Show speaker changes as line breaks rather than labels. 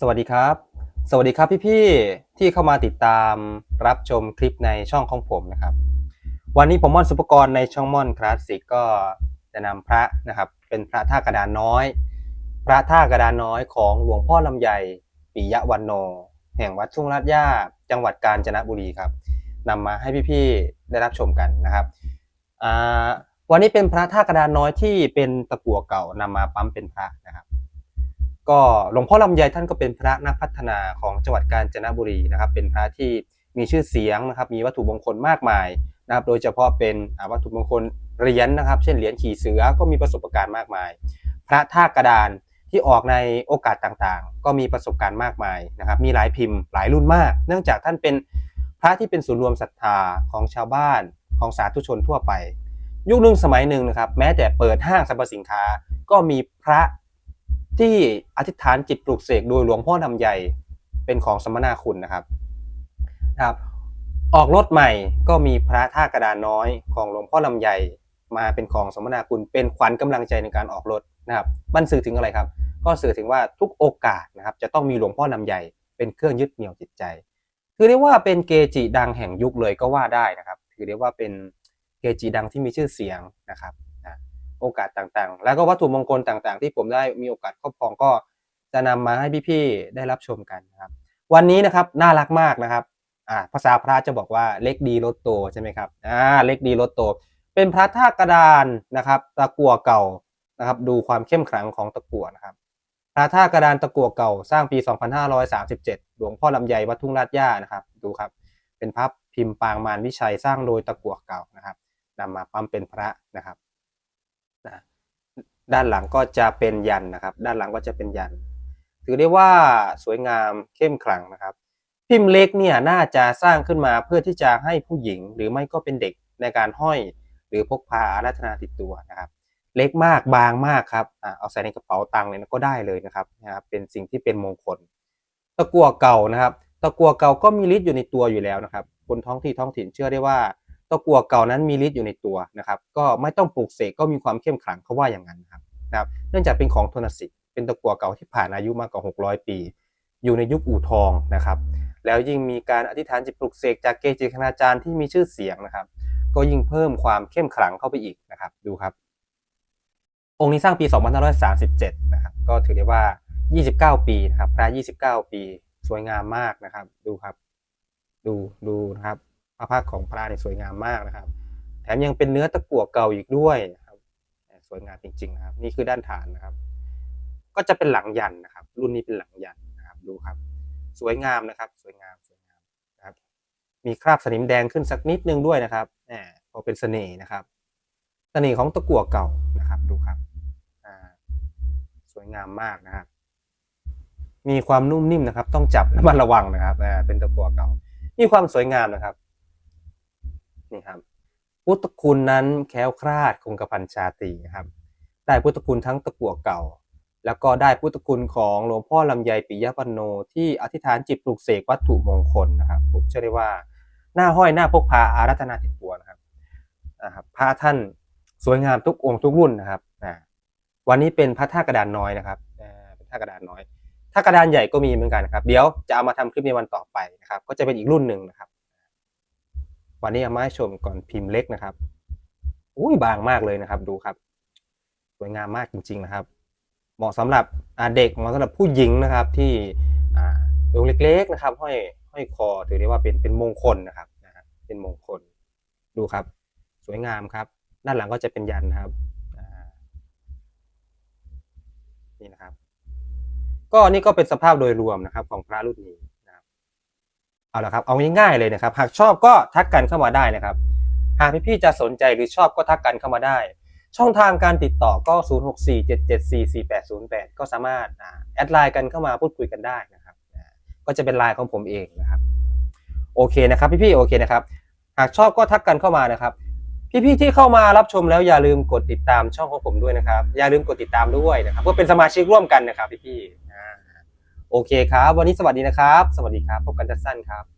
สวัสดีครับ สวัสดีครับพี่ๆที่เข้ามาติดตามรับชมคลิปในช่องของผมนะครับ วันนี้ผมม่อนสุปกรณ์ในช่องม่อนคลาสสิกก็จะนำพระนะครับ เป็นพระท่ากระดานน้อย พระท่ากระดานน้อยของหลวงพ่อลำไยปิยะวันโน แห่งวัดทุ่งลาดย่าจังหวัดกาญจนบุรีครับนำมาให้พี่ๆได้รับชมกันนะครับวันนี้เป็นพระท่ากระดานน้อยที่เป็นตะกั่วเก่านำมาปั๊มเป็นพระนะครับ ก็หลวงพ่อลำไยท่านก็เป็นพระนักพัฒนาของจังหวัดกาญจนบุรีนะครับ เป็นพระที่มีชื่อเสียงนะครับ มีวัตถุมงคลมากมายนะครับ โดยเฉพาะเป็นวัตถุมงคลเหรียญนะครับ เช่นเหรียญขี่เสือก็มีประสบการณ์มากมาย พระท่ากระดานที่ออกในโอกาสต่างๆ ก็มีประสบการณ์มากมายนะครับ มีหลายพิมพ์หลายรุ่นมาก เนื่องจากท่านเป็นพระที่เป็นศูนย์รวมศรัทธาของชาวบ้านของสาธุชนทั่วไป ยุคหนึ่งสมัยหนึ่งนะครับ แม้แต่เปิดห้างสรรพสินค้าก็มีพระ ที่อธิษฐานจิตปลูกเสกโดยหลวงพ่อลำไยเป็นของสมนาคุณนะครับนะครับออกรถใหม่ก็มีพระท่ากระดานน้อยของหลวงพ่อลำไยมาเป็นของสมนาคุณเป็นขวัญกำลังใจในการออกรถนะครับมันสื่อถึงอะไรครับ ก็สื่อถึงว่าทุกโอกาสนะครับจะต้องมีหลวงพ่อลำไยเป็นเครื่องยึดเหนี่ยวจิตใจ คือเรียกว่าเป็นเกจิดังแห่งยุคเลยก็ว่าได้นะครับ ถือได้ว่าเป็นเกจิดังที่มีชื่อเสียงนะครับ โอกาสต่างๆ แล้วก็วัตถุมงคลต่างๆ ที่ผมได้มีโอกาสครอบครองก็จะนำมาให้พี่ๆได้รับชมกันนะครับ วันนี้นะครับน่ารักมากนะครับอ่าภาษาพระจะบอกว่าเล็กดีรถโตใช่ไหมครับอ่าเล็กดีรถโต เป็นพระท่ากระดานนะครับ ตะกั่วเก่านะครับ ดูความเข้มขลังของตะกั่วนะครับพระท่ากระดานตะกั่วเก่าสร้างปี 2537 หลวงพ่อลำไยวัดทุ่งลาดย่านะครับ ดูครับ เป็นพระพิมพ์ปางมารวิชัยสร้างโดยตะกั่วเก่านะครับนำมาปั๊มเป็นพระนะครับ นะด้านหลังก็จะเป็นยันนะครับ ด้านหลังก็จะเป็นยัน ถือได้ว่าสวยงามเข้มขลังนะครับ พิมพ์เล็กเนี่ยน่าจะสร้างขึ้นมาเพื่อที่จะให้ผู้หญิงหรือไม่ก็เป็นเด็กในการห้อยหรือพกพาอารัธนาติดตัวนะครับ เล็กมากบางมากครับอ่าเอาใส่ในกระเป๋าตังค์เลยนะก็ได้เลยนะครับนะครับ เป็นสิ่งที่เป็นมงคล ตะกั่วเก่านะครับ ตะกั่วเก่าก็มีฤทธิ์อยู่ในตัวอยู่แล้วนะครับ คนท้องที่ท้องถิ่นเชื่อได้ว่า ตะกั่วเก่านั้นมีฤทธิ์อยู่ในตัวนะครับก็ไม่ต้องปลูกเสกก็มีความเข้มขลังเขาว่าอย่างนั้นนะครับนะครับเนื่องจากเป็นของทนสิทธิ์เป็นตะกั่วเก่าที่ผ่านอายุมากกว่า 600 ปี อยู่ในยุคอู่ทองนะครับแล้วยิ่งมีการอธิษฐานจิตปลุกเสกจากเกจิคณาจารย์ที่มีชื่อเสียงนะครับ ก็ยิ่งเพิ่มความเข้มขลังเข้าไปอีกนะครับดูครับ องค์นี้สร้างปี 2537 นะครับก็ถือได้ว่า 29 ปีนะครับพระ29 ปี สวยงามมากนะครับ ดูครับ ดูดูนะครับ พระพักของพระเนี่ยสวยงามมากนะครับ แถมยังเป็นเนื้อตะกั่วเก่าอีกด้วยนะครับสวยงามจริง ๆ นะครับ นี่คือด้านฐานนะครับ ก็จะเป็นหลังยันนะครับ รุ่นนี้เป็นหลังยันนะครับดูครับ สวยงามนะครับ สวยงามสวยงามนะครับ มีคราบสนิมแดงขึ้นสักนิดนึงด้วยนะครับแหมพอเป็นเสน่ห์นะครับเสน่ห์ของตะกั่วเก่านะครับ ดูครับสวยงามมากนะครับ มีความนุ่มนิ่มนะครับ ต้องจับระมัดระวังนะครับอ่เป็นตะกั่วเก่า มีความสวยงามนะครับ นี่ครับพุทธคุณนั้นแคล้วคลาดคงกระพันชาตรีนะครับได้พุทธคุณทั้งตะกั่วเก่า แล้วก็ได้พุทธคุณของหลวงพ่อลำไยปิยปันโน ที่อธิษฐานจิตปลูกเสกวัตถุมงคลนะครับ ผมเชื่อได้ว่าหน้าห้อยหน้าพกพาอารัธนาติดตัวนะครับนะครับพระท่านสวยงามทุกองค์ทุกรุ่นนะครับวันนี้เป็นพระท่ากระดานน้อยนะครับเป็นท่ากระดานน้อยถ้ากระดานใหญ่ก็มีเหมือนกันนะครับ เดี๋ยวจะเอามาทำคลิปในวันต่อไปนะครับ ก็จะเป็นอีกรุ่นหนึ่งนะครับ วันนี้เอามาให้ชมก่อนพิมพ์เล็กนะครับอุ้ยบางมากเลยนะครับ ดูครับสวยงามมากจริง ๆนะครับ เหมาะสำหรับเด็กเหมาะสำหรับผู้หญิงนะครับที่อ่าองค์เล็กๆนะครับห้อยห้อยคอถือได้ว่าเป็นเป็นมงคลนะครับนะฮะเป็นมงคลดูครับ สวยงามครับ ด้านหลังก็จะเป็นยันนะครับนี่นะครับ ก็นี่ก็เป็นสภาพโดยรวมนะครับ ของพระรุ่นนี้ เอาละครับเอาง่ายๆเลยนะครับ หากชอบก็ทักกันเข้ามาได้นะครับ หากพี่ๆจะสนใจหรือชอบก็ทักกันเข้ามาได้ ช่องทางการติดต่อก็ 0647744808 ก็สามารถแอดไลน์กันเข้ามาพูดคุยกันได้นะครับ ก็จะเป็นไลน์ของผมเองนะครับ โอเคนะครับพี่ๆโอเคนะครับ หากชอบก็ทักกันเข้ามานะครับ พี่ๆที่เข้ามารับชมแล้วอย่าลืมกดติดตามช่องของผมด้วยนะครับ อย่าลืมกดติดตามด้วยนะครับเพื่อเป็นสมาชิกร่วมกันนะครับพี่ๆ โอเคครับ วันนี้สวัสดีนะครับ สวัสดีครับ พบกันจัดสั้นครับ